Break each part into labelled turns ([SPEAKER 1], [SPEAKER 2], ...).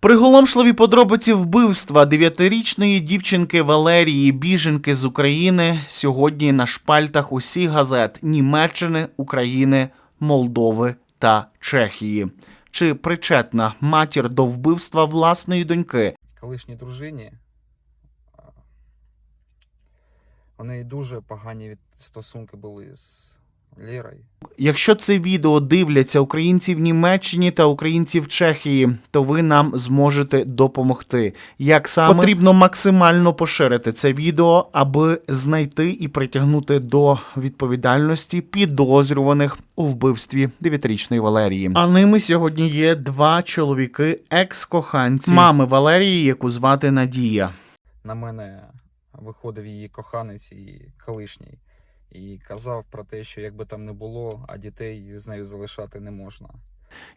[SPEAKER 1] Приголомшливі подробиці вбивства дев'ятирічної дівчинки Валерії Біженки з України сьогодні на шпальтах усіх газет Німеччини, України, Молдови та Чехії. Чи причетна матір до вбивства власної доньки?
[SPEAKER 2] колишній дружині. неї дуже погані від- стосунки були з Лєрою.
[SPEAKER 1] Якщо це відео дивляться українці в Німеччині та українці в Чехії, то ви нам зможете допомогти. Як саме потрібно максимально поширити це відео, аби знайти і притягнути до відповідальності підозрюваних у вбивстві дев'ятирічної Валерії. А ними сьогодні є два чоловіки, екс-коханці мами Валерії, яку звати Надія.
[SPEAKER 2] На мене виходив її коханець і колишній. І казав про те, що якби там не було, а дітей з нею залишати не можна.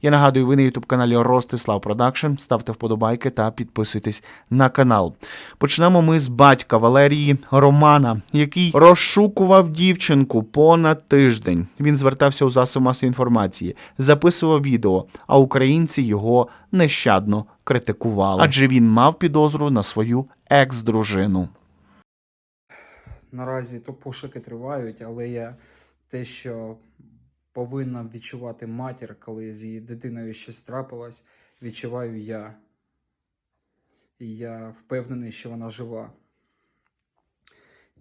[SPEAKER 1] Я нагадую, ви на youtube каналі Ростислав Продакшн. Ставте вподобайки та підписуйтесь на канал. Почнемо ми з батька Валерії Романа, який розшукував дівчинку понад тиждень. Він звертався у засоби масової інформації, записував відео, а українці його нещадно критикували, адже він мав підозру на свою екс-дружину.
[SPEAKER 2] Наразі то пошуки тривають, але я те, що повинна відчувати матір, коли з її дитиною щось трапилось, відчуваю я. І я впевнений, що вона жива.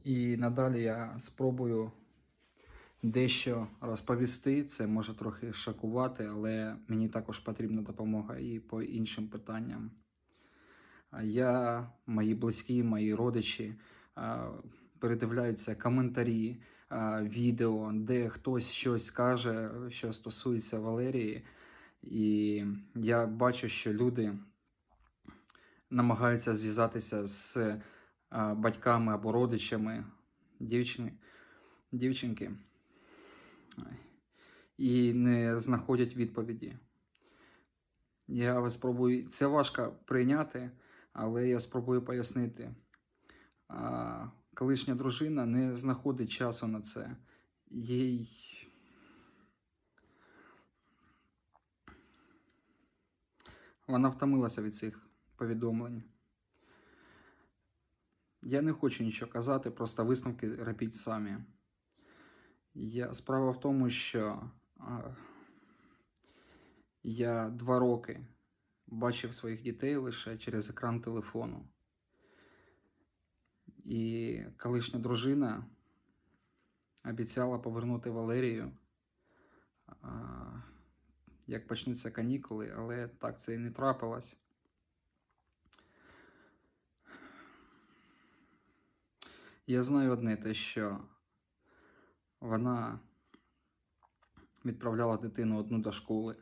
[SPEAKER 2] І надалі я спробую дещо розповісти. Це може трохи шокувати, але мені також потрібна допомога і по іншим питанням. Я, мої близькі, мої родичі передивляються коментарі, відео, де хтось щось каже, що стосується Валерії. І я бачу, що люди намагаються зв'язатися з батьками або родичами дівчини, дівчинки і не знаходять відповіді. Я спробую, це важко прийняти, але я спробую пояснити. Колишня дружина не знаходить часу на це. Їй. Вона втомилася від цих повідомлень. Я не хочу нічого казати, просто висновки робіть самі. Я, справа в тому, що а, я два роки бачив своїх дітей лише через екран телефону. І колишня дружина обіцяла повернути Валерію, як почнуться канікули, але так це і не трапилось. Я знаю одне те, що вона відправляла дитину одну до школи.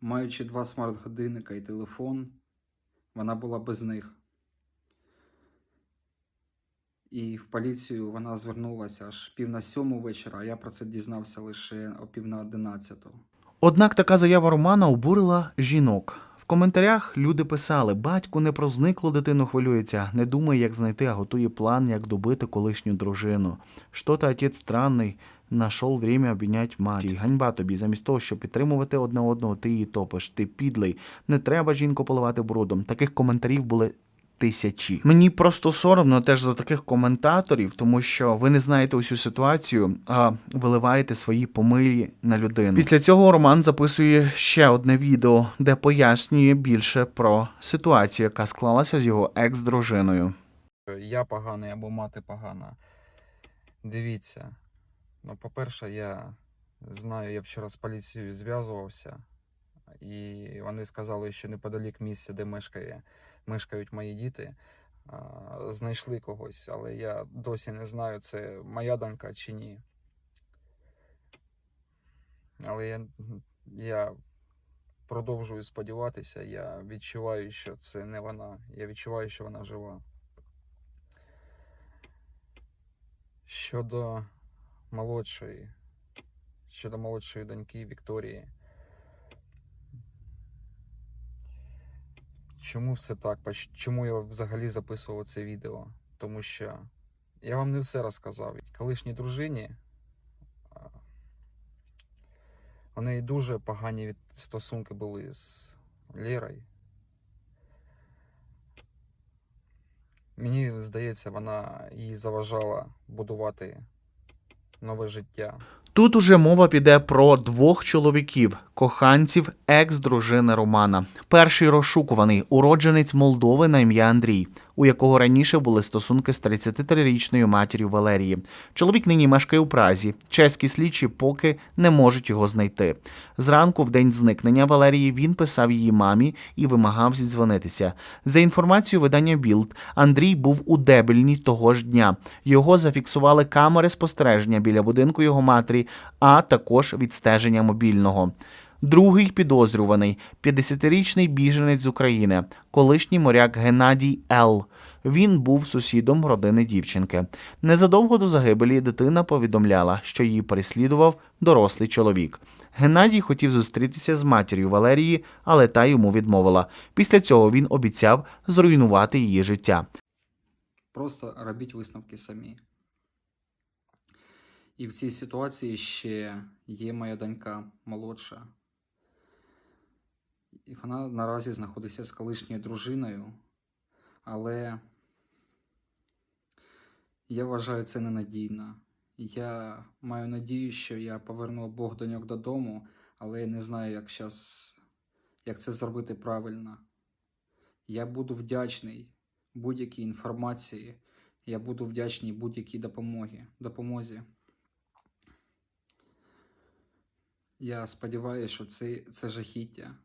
[SPEAKER 2] Маючи два смарт-годинника і телефон, вона була без них. І в поліцію вона звернулася аж пів на сьому вечора, а я про це дізнався лише о пів на одинадцяту.
[SPEAKER 1] Однак така заява Романа обурила жінок. В коментарях люди писали: батько не про зниклу дитину хвилюється, не думає, як знайти, а готує план, як добити колишню дружину. Що-то отець странний, нашов время обійнять мать. Ганьба тобі, замість того, щоб підтримувати одне одного, ти її топиш. Ти підлий. Не треба жінку поливати брудом. Таких коментарів були. Тисячі. Мені просто соромно теж за таких коментаторів, тому що ви не знаєте усю ситуацію, а виливаєте свої помилі на людину. Після цього Роман записує ще одне відео, де пояснює більше про ситуацію, яка склалася з його екс-дружиною.
[SPEAKER 2] Я поганий або мати погана. Дивіться. Ну, по-перше, я знаю, я вчора з поліцією зв'язувався, і вони сказали, що неподалік місця, де мешкає, мешкають мої діти, знайшли когось, але я досі не знаю, це моя донька чи ні. Але я, я продовжую сподіватися, я відчуваю, що це не вона. Я відчуваю, що вона жива. Щодо молодшої, щодо молодшої доньки Вікторії. Чому все так? Чому я взагалі записував це відео? Тому що я вам не все розказав. Колишній дружині у неї дуже погані від стосунки були з Лєрою.
[SPEAKER 3] Мені здається, вона їй заважала будувати нове життя.
[SPEAKER 1] Тут уже мова піде про двох чоловіків, коханців екс-дружини Романа. Перший розшукуваний уродженець Молдови на ім'я Андрій, у якого раніше були стосунки з 33-річною матір'ю Валерії. Чоловік нині мешкає у Празі. Чеські слідчі поки не можуть його знайти. Зранку, в день зникнення Валерії, він писав її мамі і вимагав зідзвонитися. За інформацією видання Білд, Андрій був у Дебельні того ж дня. Його зафіксували камери спостереження біля будинку його матері, а також відстеження мобільного. Другий підозрюваний 50-річний біженець з України, колишній моряк Геннадій Л. Він був сусідом родини дівчинки. Незадовго до загибелі дитина повідомляла, що її переслідував дорослий чоловік. Геннадій хотів зустрітися з матір'ю Валерії, але та йому відмовила. Після цього він обіцяв зруйнувати її життя.
[SPEAKER 3] Просто робіть висновки самі. І в цій ситуації ще є моя донька молодша. І вона наразі знаходиться з колишньою дружиною, але я вважаю це ненадійно. Я маю надію, що я поверну обох доньок додому, але я не знаю, як, щас, як це зробити правильно. Я буду вдячний будь-якій інформації, я буду вдячний будь-якій допомогі, допомозі. Я сподіваюся, що це, це жахіття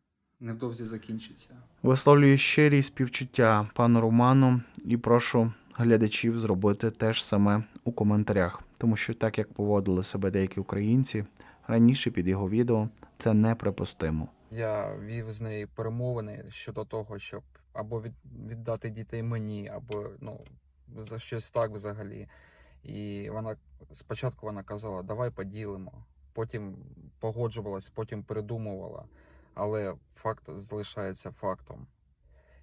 [SPEAKER 3] невдовзі закінчиться.
[SPEAKER 1] Висловлюю щирі співчуття пану Роману і прошу глядачів зробити те ж саме у коментарях, тому що так як поводили себе деякі українці раніше під його відео, це неприпустимо.
[SPEAKER 3] Я вів з нею перемовини щодо того, щоб або від, віддати дітей мені, або ну, за щось так взагалі. І вона спочатку вона казала, давай поділимо. Потім погоджувалась, потім передумувала. Але факт залишається фактом.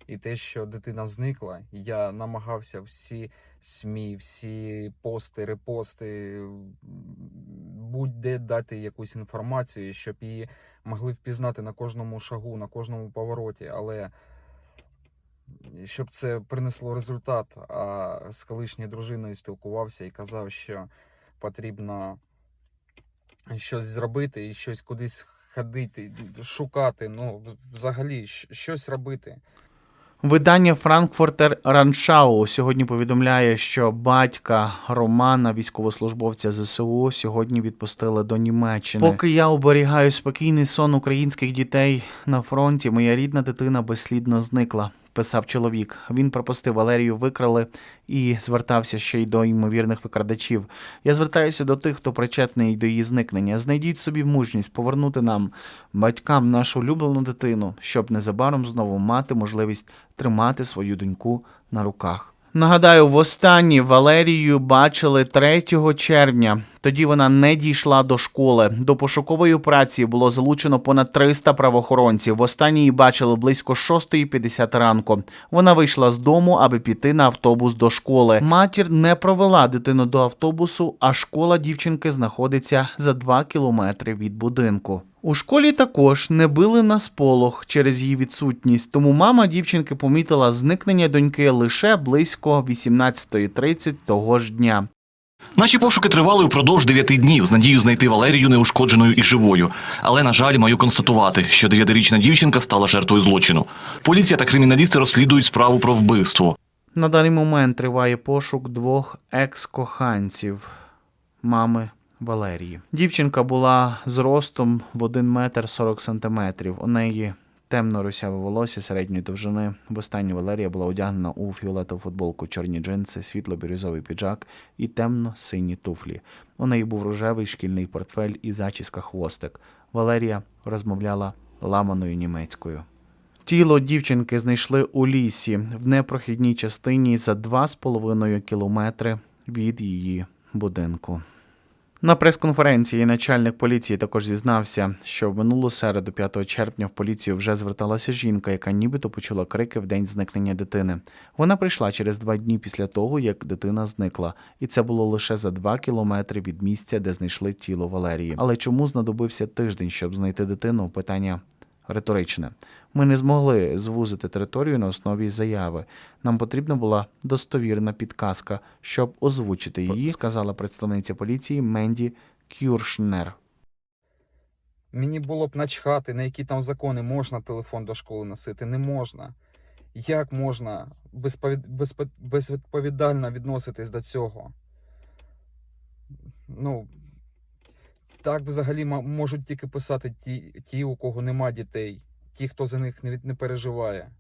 [SPEAKER 3] І те, що дитина зникла, я намагався всі СМІ, всі пости, репости, будь-де дати якусь інформацію, щоб її могли впізнати на кожному шагу, на кожному повороті, але щоб це принесло результат. А з колишньою дружиною спілкувався і казав, що потрібно щось зробити і щось кудись ходити, шукати. Ну, взагалі, щось робити.
[SPEAKER 1] Видання Франкфуртер Раншау сьогодні повідомляє, що батька Романа, військовослужбовця ЗСУ, сьогодні відпустили до Німеччини. Поки я оберігаю спокійний сон українських дітей на фронті, моя рідна дитина безслідно зникла. Писав чоловік. Він пропустив Валерію, викрали і звертався ще й до ймовірних викрадачів. Я звертаюся до тих, хто причетний до її зникнення. Знайдіть собі мужність повернути нам, батькам, нашу улюблену дитину, щоб незабаром знову мати можливість тримати свою доньку на руках. Нагадаю, востаннє Валерію бачили 3 червня. Тоді вона не дійшла до школи. До пошукової операції було залучено понад 300 правоохоронців. Востаннє її бачили близько 6.50 ранку. Вона вийшла з дому, аби піти на автобус до школи. Матір не провела дитину до автобусу, а школа дівчинки знаходиться за 2 кілометри від будинку. У школі також не били на сполох через її відсутність, тому мама дівчинки помітила зникнення доньки лише близько 18.30 того ж дня.
[SPEAKER 4] Наші пошуки тривали упродовж дев'яти днів з надією знайти Валерію неушкодженою і живою. Але, на жаль, маю констатувати, що дев'ятирічна дівчинка стала жертвою злочину. Поліція та криміналісти розслідують справу про вбивство.
[SPEAKER 1] На даний момент триває пошук двох екс-коханців мами Валерії. Дівчинка була зростом в 1 метр 40 сантиметрів. У неї темно русяве волосся середньої довжини. Востаннє Валерія була одягнена у фіолетову футболку, чорні джинси, світло-бірюзовий піджак і темно-сині туфлі. У неї був рожевий шкільний портфель і зачіска хвостик. Валерія розмовляла ламаною німецькою. Тіло дівчинки знайшли у лісі в непрохідній частині за 2,5 кілометри від її будинку. На прес-конференції начальник поліції також зізнався, що в минулу середу, 5 червня, в поліцію вже зверталася жінка, яка нібито почула крики в день зникнення дитини. Вона прийшла через два дні після того, як дитина зникла, і це було лише за два кілометри від місця, де знайшли тіло Валерії. Але чому знадобився тиждень, щоб знайти дитину? Питання риторичне. Ми не змогли звузити територію на основі заяви. Нам потрібна була достовірна підказка, щоб озвучити її, сказала представниця поліції Менді Кюршнер.
[SPEAKER 3] Мені було б начхати, на які там закони можна телефон до школи носити, не можна. Як можна безповід... безпо- безвідповідально відноситись до цього? Ну, так взагалі можуть тільки писати ті, ті, у кого нема дітей, ті, хто за них не, не переживає.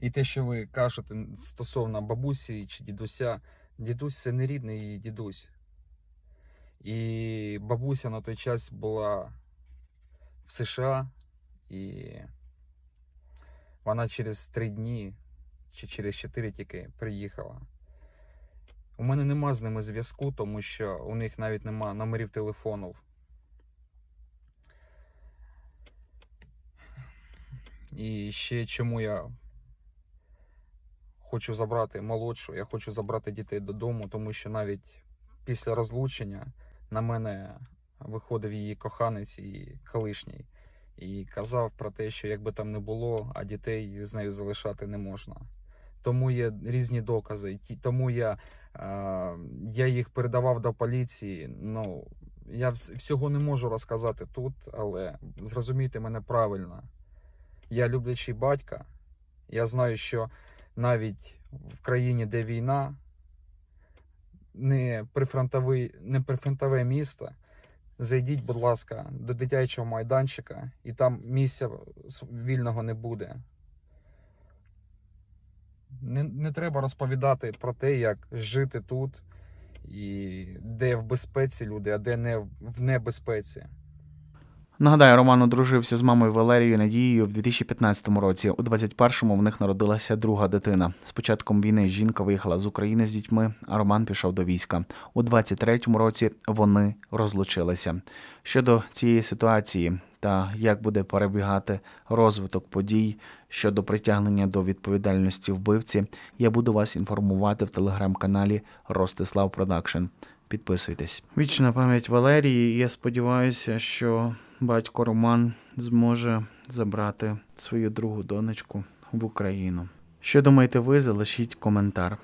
[SPEAKER 3] І те, що ви кажете стосовно бабусі чи дідуся, дідусь це не рідний її дідусь. І бабуся на той час була в США, і вона через три дні чи через чотири тільки приїхала. У мене нема з ними зв'язку, тому що у них навіть нема номерів телефонів. І ще чому я хочу забрати молодшу, я хочу забрати дітей додому, тому що навіть після розлучення на мене виходив її коханець і колишній. І казав про те, що якби там не було, а дітей з нею залишати не можна. Тому є різні докази. Тому я, я їх передавав до поліції. Ну, я всього не можу розказати тут, але зрозумійте мене правильно. Я люблячий батька. Я знаю, що навіть в країні, де війна, не прифронтовий, не прифронтове місто, зайдіть, будь ласка, до дитячого майданчика, і там місця вільного не буде. Не, не треба розповідати про те, як жити тут, і де в безпеці люди, а де не в небезпеці.
[SPEAKER 1] Нагадаю, Роман одружився з мамою Валерією Надією в 2015 році. У 21-му в них народилася друга дитина. З початком війни жінка виїхала з України з дітьми, а Роман пішов до війська. У 23-му році вони розлучилися. Щодо цієї ситуації та як буде перебігати розвиток подій щодо притягнення до відповідальності вбивці, я буду вас інформувати в телеграм-каналі Ростислав Продакшн. Підписуйтесь. Вічна пам'ять Валерії. Я сподіваюся, що батько Роман зможе забрати свою другу донечку в Україну. Що думаєте ви? Залишіть коментар.